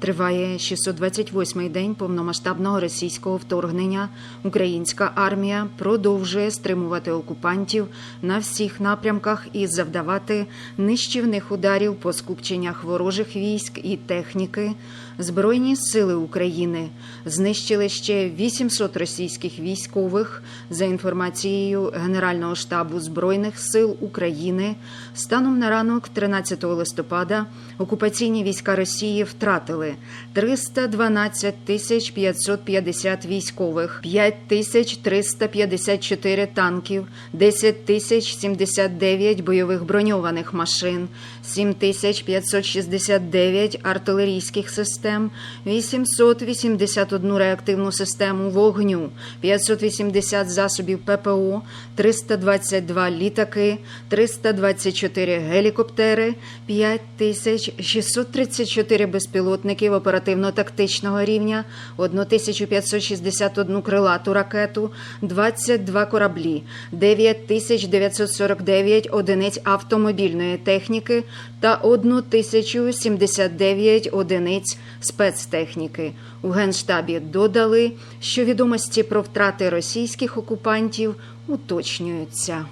Триває 628-й день повномасштабного російського вторгнення. Українська армія продовжує стримувати окупантів на всіх напрямках і завдавати нищівних ударів по скупченнях ворожих військ і техніки. Збройні сили України знищили ще 800 російських військових. За інформацією Генерального штабу Збройних сил України, станом на ранок 13 листопада окупаційні війська Росії втратили 312 тисяч 550 військових, 5 тисяч 354 танків, 10 тисяч 79 бойових броньованих машин, 7 тисяч 569 артилерійських систем, 881 реактивну систему вогню, 580 засобів ППО, 322 літаки, 324 гелікоптери, 5634 безпілотників оперативно-тактичного рівня, 1561 крилату ракету, 22 кораблі, 9949 одиниць автомобільної техніки та 1079 одиниць спецтехніки. У Генштабі додали, що відомості про втрати російських окупантів уточнюються.